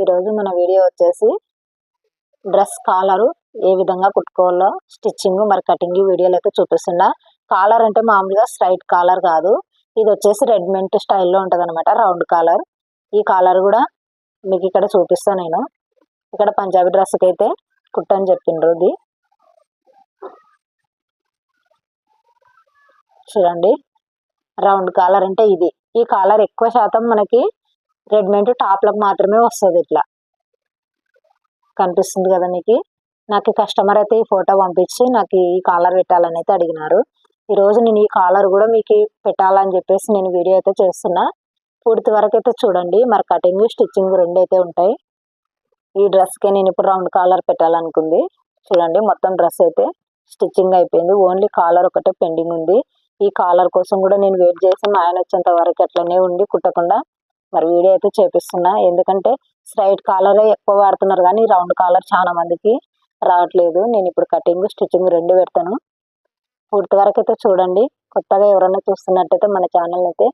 ఈరోజు మన వీడియో వచ్చేసి డ్రెస్ కాలరు ఏ విధంగా కుట్టుకోవాలో స్టిచ్చింగ్ మరి కటింగ్ వీడియోలు అయితే చూపిస్తున్నా. కాలర్ అంటే మామూలుగా స్ట్రైట్ కాలర్ కాదు. ఇది వచ్చేసి రెడ్మెంట్ స్టైల్లో ఉంటుంది అనమాట రౌండ్ కాలర్. ఈ కాలర్ కూడా మీకు ఇక్కడ చూపిస్తాను నేను. ఇక్కడ పంజాబీ డ్రెస్కి అయితే కుట్టని చెప్పిండ్రు ఇది. చూడండి రౌండ్ కాలర్ అంటే ఇది. ఈ కాలర్ ఎక్కువ శాతం మనకి రెడ్మెంట్ టాప్లకు మాత్రమే వస్తుంది ఇట్లా. కనిపిస్తుంది కదా మీకు? నాకు కస్టమర్ అయితే ఈ ఫోటో పంపించి నాకు ఈ కాలర్ పెట్టాలని అయితే అడిగినారు. ఈరోజు నేను ఈ కాలర్ కూడా మీకు పెట్టాలని చెప్పేసి నేను వీడియో అయితే చేస్తున్నా. పూర్తి వరకు అయితే చూడండి. మరి కటింగ్ స్టిచ్చింగ్ రెండు అయితే ఉంటాయి. ఈ డ్రెస్కే నేను ఇప్పుడు రౌండ్ కాలర్ పెట్టాలనుకుంది. చూడండి మొత్తం డ్రెస్ అయితే స్టిచ్చింగ్ అయిపోయింది. ఓన్లీ కాలర్ ఒకటే పెండింగ్ ఉంది. ఈ కాలర్ కోసం కూడా నేను వెయిట్ చేసి మా ఆయన వచ్చేంత వరకు అట్లనే ఉండి కుట్టకుండా మరి వీడియో అయితే చేపిస్తున్నా. ఎందుకంటే స్ట్రైట్ కాలరే ఎక్కువ వాడుతున్నారు కానీ రౌండ్ కాలర్ చాలా మందికి రావట్లేదు. నేను ఇప్పుడు కటింగ్ స్టిచ్చింగ్ రెండు పెడతాను. పూర్తి వరకు అయితే చూడండి. కొత్తగా ఎవరైనా చూస్తున్నట్టయితే మన ఛానల్ అయితే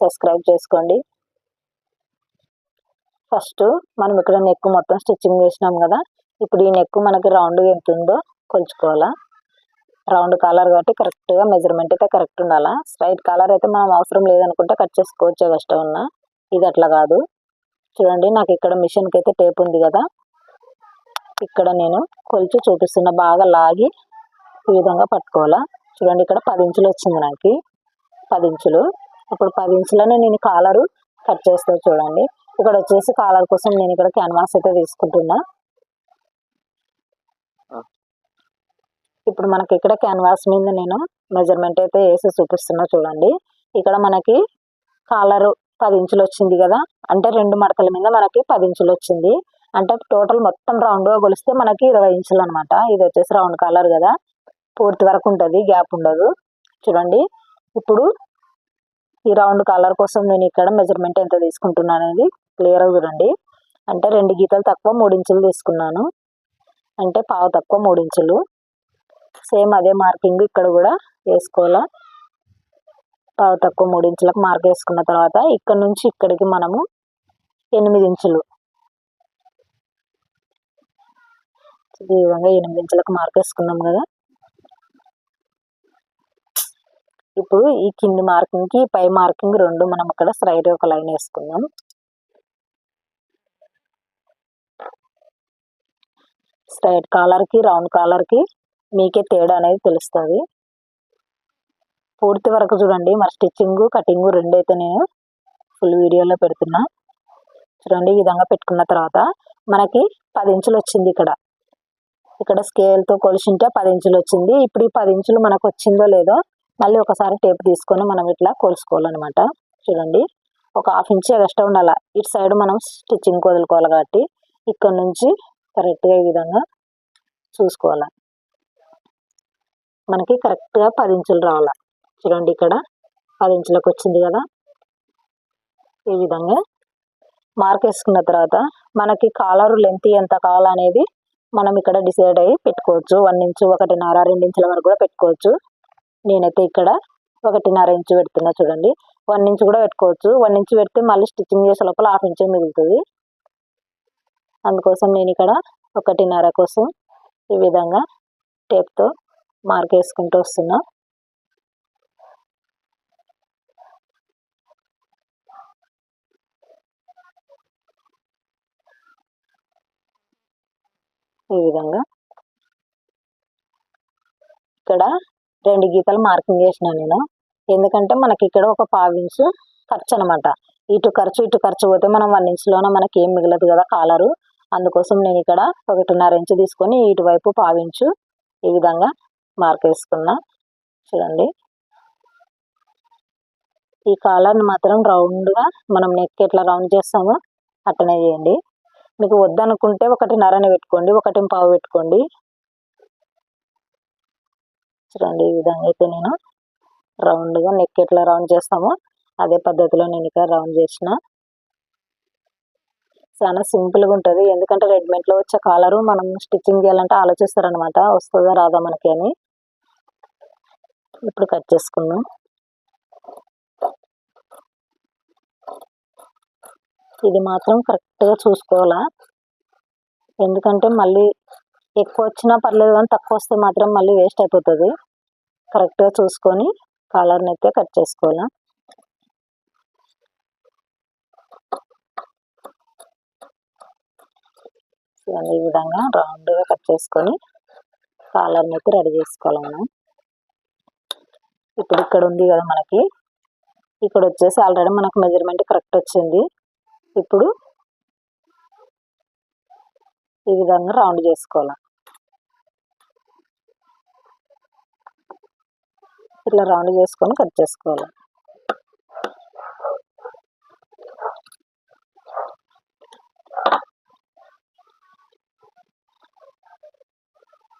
సబ్స్క్రైబ్ చేసుకోండి. ఫస్ట్ మనం ఇక్కడ నెక్ మొత్తం స్టిచ్చింగ్ చేసినాం కదా. ఇప్పుడు ఈ నెక్ మనకి రౌండ్ ఎంత ఉందో కొలుచుకోవాలా. రౌండ్ కాలర్ కాబట్టి కరెక్ట్గా మెజర్మెంట్ అయితే కరెక్ట్ ఉండాలా. స్ట్రైట్ కాలర్ అయితే మనం అవసరం లేదనుకుంటే కట్ చేసుకోవచ్చు. కష్టం ఉన్నా ఇది అట్లా కాదు. చూడండి నాకు ఇక్కడ మిషన్కి అయితే టేప్ ఉంది కదా. ఇక్కడ నేను కొలిచి చూపిస్తున్న బాగా లాగి ఈ విధంగా పట్టుకోవాలా. చూడండి ఇక్కడ పది ఇంచులు వచ్చింది నాకు. పది ఇంచులు. ఇప్పుడు పది ఇంచులనే నేను కాలరు కట్ చేస్తా చూడండి. ఇక్కడ వచ్చేసి కాలర్ కోసం నేను ఇక్కడ క్యాన్వాస్ అయితే తీసుకుంటున్నా. ఇప్పుడు మనకి ఇక్కడ క్యాన్వాస్ మీద నేను మెజర్మెంట్ అయితే వేసి చూపిస్తున్నా చూడండి. ఇక్కడ మనకి కాలరు పది ఇంచులు వచ్చింది కదా. అంటే రెండు మడతల మీద మనకి పది ఇంచులు వచ్చింది. అంటే టోటల్ మొత్తం రౌండ్గా కొలిస్తే మనకి ఇరవై ఇంచులు అనమాట ఇది వచ్చేసి రౌండ్ కలర్ కదా. పూర్తి వరకు ఉంటుంది గ్యాప్ ఉండదు. చూడండి. ఇప్పుడు ఈ రౌండ్ కలర్ కోసం నేను ఇక్కడ మెజర్మెంట్ ఎంత తీసుకుంటున్నాను అనేది క్లియర్గా చూడండి. అంటే రెండు గీతలు తక్కువ మూడు ఇంచులు తీసుకున్నాను. అంటే పావు తక్కువ మూడు ఇంచులు. సేమ్ అదే మార్కింగ్ ఇక్కడ కూడా వేసుకోవాలా? పావు తక్కువ మూడు ఇంచులకు మార్క్ వేసుకున్న తర్వాత ఇక్కడ నుంచి ఇక్కడికి మనము ఎనిమిది ఇంచులు. ఈ విధంగా ఎనిమిది ఇంచులకు మార్క్ వేసుకున్నాం కదా. ఇప్పుడు ఈ కింది మార్కింగ్కి పై మార్కింగ్ రెండు మనం ఇక్కడ స్ట్రైట్ ఒక లైన్ వేసుకుందాం. స్ట్రైట్ కాలర్కి రౌండ్ కాలర్కి మీకే తేడా అనేది తెలుస్తుంది. పూర్తి వరకు చూడండి. మరి స్టిచ్చింగ్ కటింగ్ రెండు అయితే నేను ఫుల్ వీడియోలో పెడుతున్నా. చూడండి ఈ విధంగా పెట్టుకున్న తర్వాత మనకి పది ఇంచులు వచ్చింది ఇక్కడ. ఇక్కడ స్కేల్తో కొలిసింటే పది ఇంచులు వచ్చింది. ఇప్పుడు ఈ పది ఇంచులు మనకు వచ్చిందో లేదో మళ్ళీ ఒకసారి టేప్ తీసుకొని మనం ఇట్లా కొలుసుకోవాలన్నమాట. చూడండి ఒక హాఫ్ ఇంచ్ ఎక్స్ట్రా ఉండాలి? ఇటు సైడ్ మనం స్టిచ్చింగ్ వదులుకోవాలి కాబట్టి ఇక్కడ నుంచి కరెక్ట్గా ఈ విధంగా చూసుకోవాలి? మనకి కరెక్ట్గా పది ఇంచులు రావాలి? చూడండి ఇక్కడ. పది ఇంచులకు వచ్చింది కదా. ఈ విధంగా మార్క్ వేసుకున్న తర్వాత మనకి కాలర్ లెంత్ ఎంత కావాలనేది మనం ఇక్కడ డిసైడ్ అయ్యి పెట్టుకోవచ్చు. వన్ ఇంచు ఒకటిన్నర రెండు ఇంచుల వరకు కూడా పెట్టుకోవచ్చు. నేనైతే ఇక్కడ ఒకటిన్నర ఇంచు పెడుతున్నా చూడండి. వన్ ఇంచు కూడా పెట్టుకోవచ్చు. వన్ ఇంచు పెడితే మళ్ళీ స్టిచ్చింగ్ చేసే లోపల హాఫ్ ఇంచు మిగులుతుంది. అందుకోసం నేను ఇక్కడ ఒకటిన్నర కోసం ఈ విధంగా టేప్తో మార్క్ వేసుకుంటూ వస్తున్నా. ఈ విధంగా. ఇక్కడ రెండు గీతలు మార్కింగ్ చేసిన నేను. ఎందుకంటే మనకి ఇక్కడ ఒక పావించు ఖర్చు అనమాట ఇటు ఖర్చు ఇటు ఖర్చు పోతే మనం వన్ ఇంచులోనే మనకి ఏం మిగలదు కదా కాలరు అందుకోసం నేను ఇక్కడ ఒకటిన్నర ఇంచు తీసుకొని ఇటువైపు పావించు ఈ విధంగా మార్క్ వేసుకున్నా. చూడండి. ఈ కాలర్ని మాత్రం రౌండ్గా మనం నెక్ ఎట్లా రౌండ్ చేస్తామో అట్టనే చేయండి. మీకు వద్దనుకుంటే నరని పెట్టుకోండి ఒకటి పావు పెట్టుకోండి. చూడండి ఈ విధంగా అయితే నేను రౌండ్గా నెక్ ఎట్లా రౌండ్ చేస్తామో అదే పద్ధతిలో నేను ఇక్కడ రౌండ్ చేసిన. చాలా సింపుల్గా ఉంటుంది ఎందుకంటే రెడీమేడ్లో వచ్చే కాలరు మనం స్టిచ్చింగ్ చేయాలంటే ఆలోచిస్తారనమాట వస్తుందా రాదా మనకి అని. ఇప్పుడు కట్ చేసుకుందాం. ఇది మాత్రం కరెక్ట్గా చూసుకోవాలా? ఎందుకంటే మళ్ళీ ఎక్కువ వచ్చినా పర్లేదు కానీ తక్కువ వస్తే మాత్రం మళ్ళీ వేస్ట్ అయిపోతుంది. కరెక్ట్గా చూసుకొని కాలర్ని అయితే కట్ చేసుకోవాలా? ఈ విధంగా రౌండ్గా కట్ చేసుకొని కాలర్ని అయితే రెడీ చేసుకోవాలి మనం. ఇప్పుడు ఇక్కడ ఉంది కదా మనకి. ఇక్కడ వచ్చేసి ఆల్రెడీ మనకు మెజర్మెంట్ కరెక్ట్ వచ్చింది. ఇప్పుడు ఈ విధంగా రౌండ్ చేసుకోవాలి. ఇట్లా రౌండ్ చేసుకొని కట్ చేసుకోవాలి.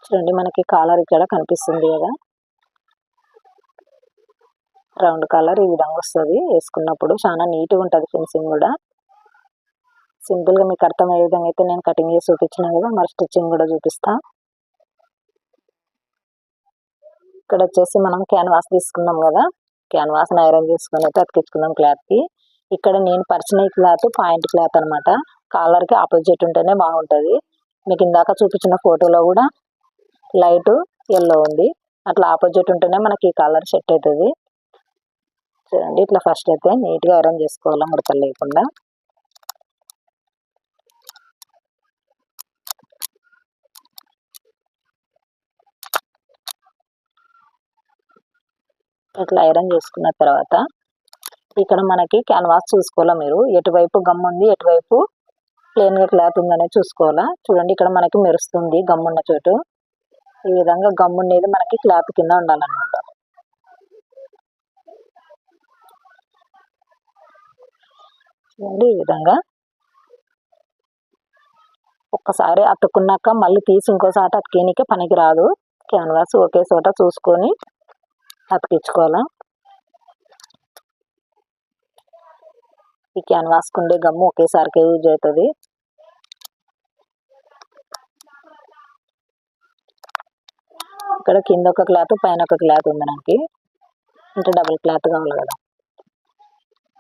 చూడండి మనకి కాలర్ ఇక్కడ కనిపిస్తుంది కదా. రౌండ్ కలర్ ఈ విధంగా వస్తుంది. వేసుకున్నప్పుడు చాలా నీట్గా ఉంటుంది ఫినిషింగ్ కూడా. సింపుల్గా మీకు అర్థమయ్యే విధంగా అయితే నేను కటింగ్ చేసి చూపించిన కదా మరి స్టిచ్చింగ్ కూడా చూపిస్తా. ఇక్కడ వచ్చేసి మనం క్యాన్వాస్ తీసుకున్నాం కదా క్యాన్వాస్ ఐరన్ చేసుకుని అయితే అతికించుకుందాం క్లాత్కి ఇక్కడ నేను పరిచిన క్లాత్ పాయింట్ క్లాత్ అనమాట కాలర్కి ఆపోజిట్ ఉంటేనే బాగుంటుంది. మీకు ఇందాక చూపించిన ఫోటోలో కూడా లైట్ ఎల్లో ఉంది. అట్లా ఆపోజిట్ ఉంటేనే మనకి ఈ కలర్ సెట్ అవుతుంది చూడండి ఇట్లా ఫస్ట్ అయితే నీట్గా ఐరన్ చేసుకోవాలి ముడతలు లేకుండా. ఇట్లా ఐరన్ చేసుకున్న తర్వాత ఇక్కడ మనకి క్యాన్వాస్ చూసుకోవాలా మీరు? ఎటువైపు గమ్ ఉంది ఎటువైపు ప్లెయిన్గా క్లాత్ ఉందనే చూసుకోవాలా? చూడండి ఇక్కడ మనకి మెరుస్తుంది గమ్ ఉన్న చోటు. ఈ విధంగా గమ్ ఉండేది మనకి క్లాత్ కింద ఉండాలన్నమాట. చూడండి ఈ విధంగా ఒక్కసారి అతుక్కున్నాక మళ్ళీ తీసి ఇంకోసారి అతికేనికే పనికి రాదు క్యాన్వాస్ ఒకే చోట చూసుకొని అతికించుకోవాలా ఈ క్యాన్వాస్ కుండే గమ్ము ఒకేసారికి యూజ్ అవుతుంది. ఇక్కడ కింద ఒక క్లాత్ పైన ఒక క్లాత్ ఉంది నాకు అంటే డబుల్ క్లాత్ కావాలి కదా.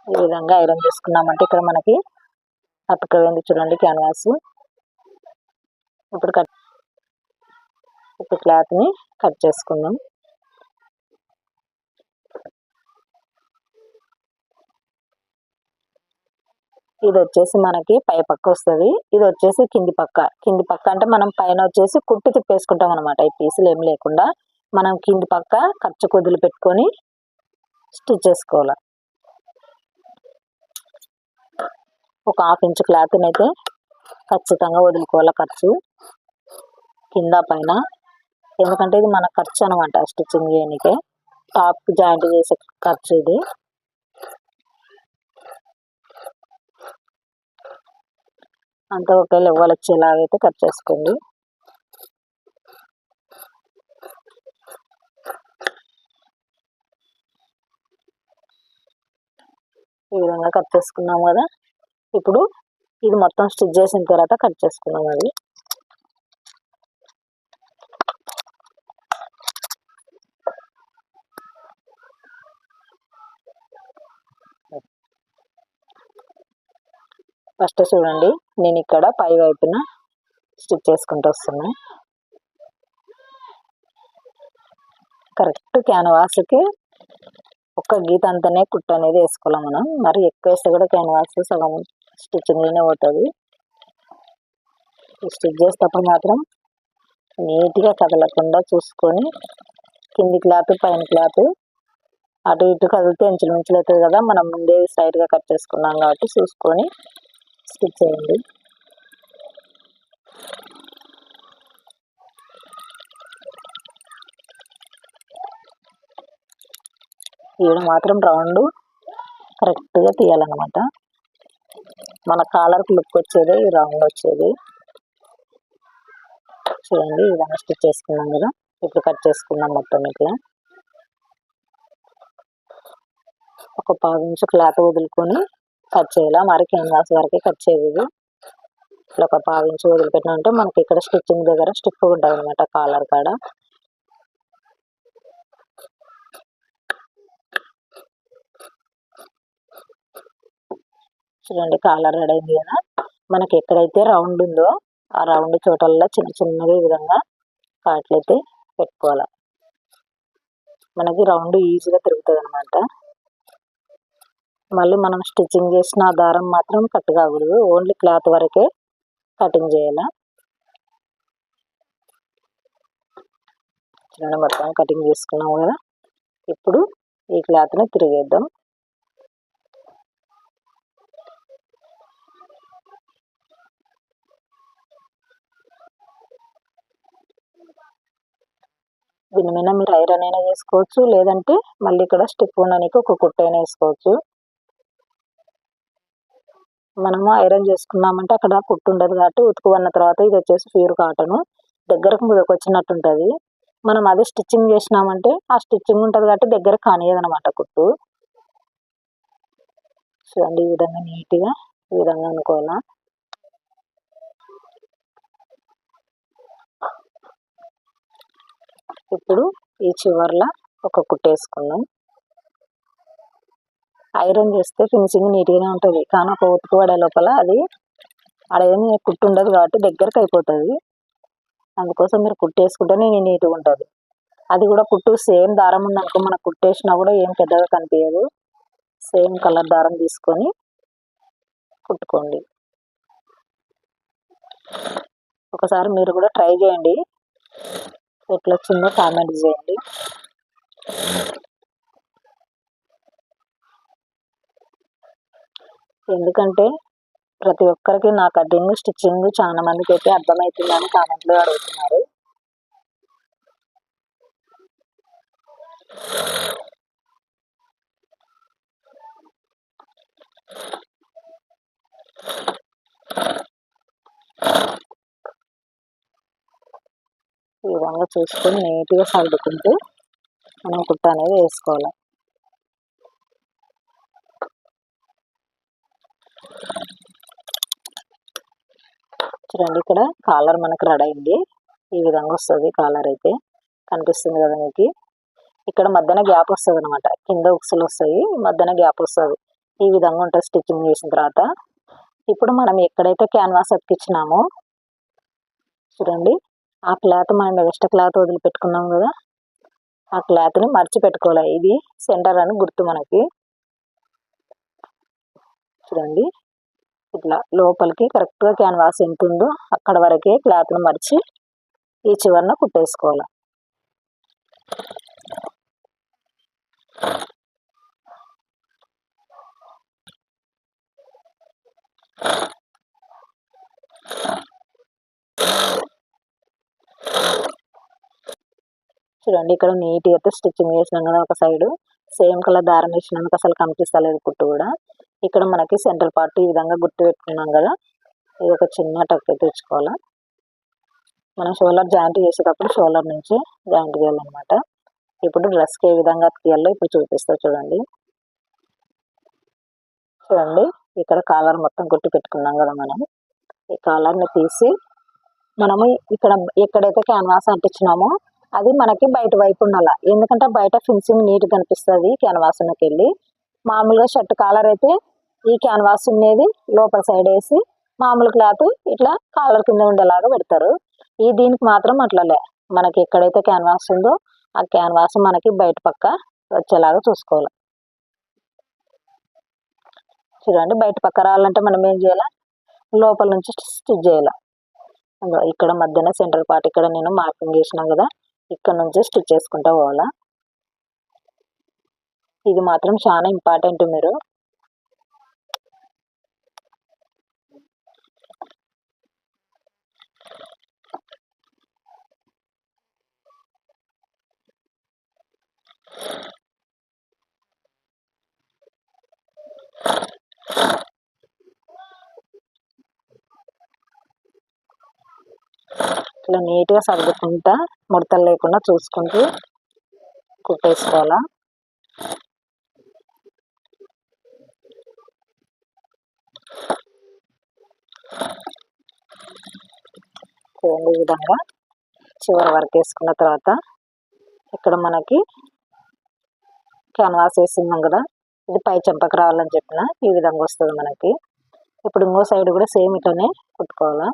ఈ విధంగా ఐరన్ చేసుకున్నామంటే ఇక్కడ మనకి అతుకవేంది చూడండి క్యాన్వాస్. ఇప్పుడు కట్ ఇప్పుడు క్లాత్ని కట్ చేసుకుందాం. ఇది వచ్చేసి మనకి పై పక్క వస్తుంది. ఇది వచ్చేసి కింది పక్క. కింది పక్క అంటే మనం పైన వచ్చేసి కుట్టు తిప్పేసుకుంటాం అనమాట ఈ పీసులు ఏం లేకుండా మనం కింది పక్క ఖర్చు కొద్దులు పెట్టుకొని స్టిచ్ చేసుకోవాలి. ఒక హాఫ్ ఇంచ్ క్లాత్ని అయితే ఖచ్చితంగా వదులుకోవాలి ఖర్చు. కింద పైన. ఎందుకంటే ఇది మన ఖర్చు అనమాట స్టిచ్చింగ్ చేయడానికి టాప్ జాయింట్ చేసే ఖర్చు ఇది. అంతా ఒకే లెవెల్ వచ్చేలాగైతే కట్ చేసుకోండి. ఈ విధంగా కట్ చేసుకున్నాం కదా. ఇప్పుడు ఇది మొత్తం స్టిచ్ చేసిన తర్వాత కట్ చేసుకున్నాం అది. ఫస్ట్ చూడండి నేను ఇక్కడ పై వైపున స్టిచ్ చేసుకుంటూ వస్తున్నా. కరెక్ట్ క్యాన్వాస్కి ఒక్క గీత అంతనే కుట్టు అనేది వేసుకోవాలి మనం. మరి ఎక్కువ వేస్తే కూడా క్యాన్వాస్ సగం స్టిచ్చింగ్లోనే పోతుంది. స్టిచ్ చేసేటప్పుడు మాత్రం నీట్గా కదలకుండా చూసుకొని కింది క్లాత్ పైన క్లాత్ అటు ఇటు కదిలితే ఇంచులు మించులు అవుతుంది కదా మనం ముందే సైడ్గా కట్ చేసుకున్నాం కాబట్టి చూసుకొని స్టిచ్ చేయండి ఈడ మాత్రం రౌండ్ కరెక్ట్గా తీయాలన్నమాట. మన కాలర్కి లుక్ వచ్చేది ఈ రౌండ్ వచ్చేది. చూడండి ఈ విధంగా స్టిచ్ చేసుకున్నాం కదా ఇప్పుడు కట్ చేసుకున్నాం మొత్తం ఇట్లా. ఒక పావు ఇంచు క్లాత్ వదులుకొని కట్ చేయాలి? మరి క్యాన్వాస్ వరకే కట్ చేయదు ఇట్లా ఒక పావించి ఇంచు వదిలిపెట్టినంటే మనకి ఇక్కడ స్టిచ్చింగ్ దగ్గర స్టిఫ్ ఉంటుంది అనమాట కాలర్ కాడ. చూడండి కాలర్ రెడీ అయింది కదా. మనకి ఎక్కడైతే రౌండ్ ఉందో ఆ రౌండ్ చోటల్లో చిన్న చిన్నగా ఈ విధంగా కాట్లయితే పెట్టుకోవాలి. మనకి రౌండ్ ఈజీగా తిరుగుతుంది అనమాట మళ్ళీ మనం స్టిచ్చింగ్ చేసిన దారం మాత్రం కట్ కాకూడదు ఓన్లీ క్లాత్ వరకే కటింగ్ చేయాలి? చూడండి మొత్తం కటింగ్ చేసుకున్నాం కదా. ఇప్పుడు ఈ క్లాత్ని తిరిగేద్దాం. దీని మీద మీరు ఐరన్ అయినా వేసుకోవచ్చు లేదంటే మళ్ళీ ఇక్కడ స్టిప్ ఉండడానికి ఒక కుట్ట అయినా వేసుకోవచ్చు. మనము ఐరన్ చేసుకున్నామంటే అక్కడ కుట్టు ఉండదు కాబట్టి ఉతుకున్న తర్వాత ఇది వచ్చేసి ప్యూర్ కాటన్. దగ్గరకు ముదకు వచ్చినట్టు ఉంటుంది మనం అదే స్టిచ్చింగ్ చేసినామంటే ఆ స్టిచ్చింగ్ ఉంటుంది కాబట్టి దగ్గర కానియదు అనమాట కుట్టు చూడండి ఈ విధంగా నీట్గా ఈ విధంగా అనుకోవాలా? ఇప్పుడు ఈ చివర్ల ఒక కుట్టేసుకుందాం ఐరన్ చేస్తే ఫినిషింగ్ నీట్గానే ఉంటుంది. కానీ ఒక ఉతుకు పడే లోపల అది అదేమి కుట్టు ఉండదు కాబట్టి దగ్గరకు అయిపోతుంది. అందుకోసం మీరు కుట్టేసుకుంటేనే నీట్గా ఉంటుంది. అది కూడా కుట్టు సేమ్ దారం ఉందనుకో మనకు కుట్టేసినా కూడా ఏం పెద్దగా కనిపించదు. సేమ్ కలర్ దారం తీసుకొని కుట్టుకోండి. ఒకసారి మీరు కూడా ట్రై చేయండి. ఎట్లా వచ్చిందో కామెంట్ చేయండి. ఎందుకంటే ప్రతి ఒక్కరికి నా కటింగ్ స్టిచ్చింగ్ చాలా మందికి అయితే అర్థమవుతుందని కామెంట్లో అడుగుతున్నారు. ఈ విధంగా చూసుకొని నీట్గా సర్దుకుంటూ మనం కుట్ట అనేది వేసుకోవాలి. చూడండి ఇక్కడ కాలర్ మనకు రెడీ అయింది. ఈ విధంగా వస్తుంది కాలర్ అయితే. కనిపిస్తుంది కదా మీకు? ఇక్కడ మధ్యన గ్యాప్ వస్తుంది అనమాట కింద ఉక్సులు వస్తాయి మధ్యన గ్యాప్ వస్తుంది. ఈ విధంగా ఉంటుంది స్టిచ్చింగ్ చేసిన తర్వాత. ఇప్పుడు మనం ఎక్కడైతే క్యాన్వాస్ అతికిచ్చినామో చూడండి ఆ క్లాత్ మనం ఎక్స్ట్రా క్లాత్ వదిలిపెట్టుకున్నాం కదా? ఆ క్లాత్ని మర్చి పెట్టుకోవాలి ఇది సెంటర్ అని గుర్తు మనకి. చూడండి ఇట్లా లోపలికి కరెక్ట్గా క్యాన్వాస్ ఎంత ఉందో అక్కడ వరకే క్లాత్ను మరిచి ఈ చివరన కుట్టేసుకోవాలి. చూడండి ఇక్కడ నీట్గా అయితే స్టిచ్చింగ్ చేసినాం కదా ఒక సైడ్ సేమ్ కలర్ దారం వేసినందుకు అసలు కనిపిస్తలేదు కుట్టు కూడా. ఇక్కడ మనకి సెంట్రల్ పార్ట్ ఈ విధంగా గుర్తు పెట్టుకున్నాం కదా. ఇది ఒక చిన్న టక్ అయితే మనం షోలర్ జాయింట్ చేసేటప్పుడు షోలర్ నుంచి జాయింట్ చేయాలన్నమాట. ఇప్పుడు డ్రెస్కి ఏ విధంగా తీయాలో ఇప్పుడు చూపిస్తా చూడండి. చూడండి ఇక్కడ కాలర్ మొత్తం గుర్తు పెట్టుకున్నాం కదా మనం. ఈ కాలర్ని తీసి మనము ఇక్కడ ఎక్కడైతే క్యాన్వాస్ అంటించినామో అది మనకి బయట వైపు ఉండాలి. ఎందుకంటే బయట ఫినిషింగ్ నీట్ కనిపిస్తుంది క్యాన్వాస్కి వెళ్ళి. మామూలుగా షర్ట్ కాలర్ అయితే ఈ క్యాన్వాస్ ఉండేది లోపల సైడ్ వేసి మామూలు క్లాత్ ఇట్లా కాలర్ కింద ఉండేలాగా పెడతారు. ఈ దీనికి మాత్రం అట్లలే. మనకి ఎక్కడైతే క్యాన్వాస్ ఉందో ఆ క్యాన్వాస్ మనకి బయట పక్క వచ్చేలాగా చూసుకోవాలి. చూడండి బయట పక్క రావాలంటే మనం ఏం చేయాలి? లోపల నుంచి స్టిచ్ చేయాలి? ఇక్కడ మధ్యన సెంటర్ పార్ట్ ఇక్కడ నేను మార్కింగ్ చేసినాం కదా ఇక్కడ నుంచి స్టిచ్ చేసుకుంటా పోవాలా? ఇది మాత్రం చాలా ఇంపార్టెంట్ మీరు. ఇట్లా నీట్గా సర్దుకుంటా ముడతలు లేకుండా చూసుకుంటూ కుట్టేసుకోవాలా? చూడండి ఈ విధంగా. చివరి వరకు వేసుకున్న తర్వాత ఇక్కడ మనకి క్యాన్వాస్ వేస్తున్నాం కదా. ఇది పై చెంపకు రావాలని చెప్పిన ఈ విధంగా వస్తుంది మనకి. ఇప్పుడు ఇంకో సైడ్ కూడా సేమ్ ఇట్లనే కుట్టుకోవాలా.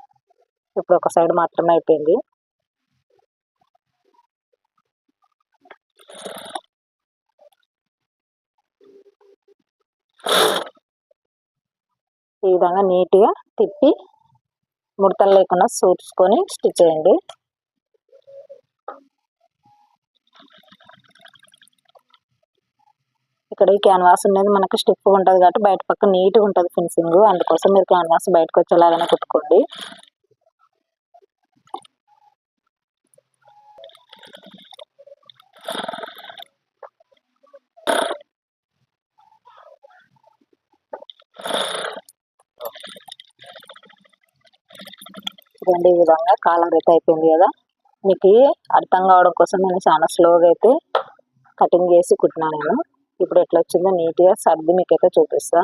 ఇప్పుడు ఒక సైడ్ మాత్రమే అయిపోయింది. ఈ విధంగా నీట్గా తిప్పి ముడతలు లేకుండా సూర్చుకొని స్టిచ్ చేయండి. ఇక్కడ ఈ క్యాన్వాస్ అనేది మనకు స్టిఫ్ ఉంటుంది కాబట్టి బయట పక్క నీట్గా ఉంటుంది ఫినిషింగ్. అందుకోసం మీరు క్యాన్వాస్ బయటకు వచ్చేలాగానే కుట్టుకోండి. రెండు ఈ విధంగా కాలర్ అయితే అయిపోయింది కదా మీకు అర్థం కావడం కోసం నేను చాలా స్లోగా అయితే కటింగ్ చేసి కుట్టినా నేను. ఇప్పుడు ఎట్లా వచ్చిందో నీట్గా సర్ది మీకైతే చూపిస్తా.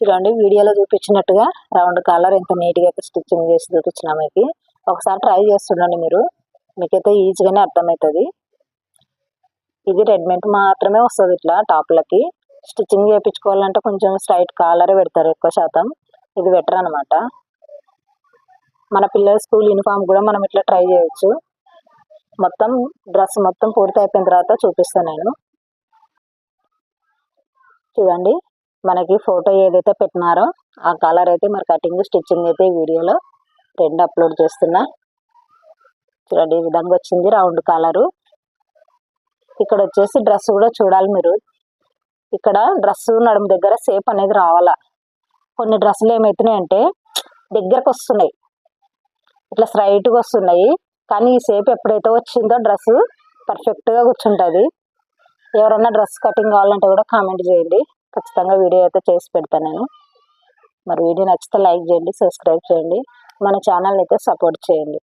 చూడండి వీడియోలో చూపించినట్టుగా రౌండ్ కాలర్ ఎంత నీట్గా అయితే స్టిచ్చింగ్ చేసి చూపించిన మీకు. ఒకసారి ట్రై చేస్తుండండి మీరు మీకైతే ఈజీగానే అర్థమవుతుంది. ఇది రెడీమేడ్ మాత్రమే వస్తుంది ఇట్లా టాప్లకి. స్టిచ్చింగ్ చేయించుకోవాలంటే కొంచెం స్ట్రైట్ కాలరే పెడతారు ఎక్కువ శాతం. ఇది బెటర్ అనమాట మన పిల్లల స్కూల్ యూనిఫామ్ కూడా మనం ఇట్లా ట్రై చేయొచ్చు. మొత్తం డ్రెస్ మొత్తం పూర్తి అయిపోయిన తర్వాత చూపిస్తాను నేను. చూడండి మనకి ఫోటో ఏదైతే పెట్టినారో ఆ కలర్ అయితే మరి కటింగ్ స్టిచ్చింగ్ అయితే వీడియోలో రెండు అప్లోడ్ చేస్తున్నా. చూడండి ఈ విధంగా వచ్చింది రౌండ్ కలరు. ఇక్కడ వచ్చేసి డ్రెస్ కూడా చూడాలి మీరు. ఇక్కడ డ్రెస్ నడుము దగ్గర సేప్ అనేది రావాలా. కొన్ని డ్రెస్సులు ఏమవుతున్నాయి అంటే దగ్గరకు వస్తున్నాయి. ఇట్లా స్ట్రైట్గా వస్తున్నాయి. కానీ ఈ సేప్ ఎప్పుడైతే వచ్చిందో డ్రెస్ పర్ఫెక్ట్గా కూర్చుంటుంది. ఎవరన్నా డ్రెస్ కటింగ్ కావాలంటే కూడా కామెంట్ చేయండి. ఖచ్చితంగా వీడియో అయితే చేసి పెడతాను నేను. మరి వీడియో నచ్చితే లైక్ చేయండి సబ్స్క్రైబ్ చేయండి. మన ఛానల్ అయితే సపోర్ట్ చేయండి.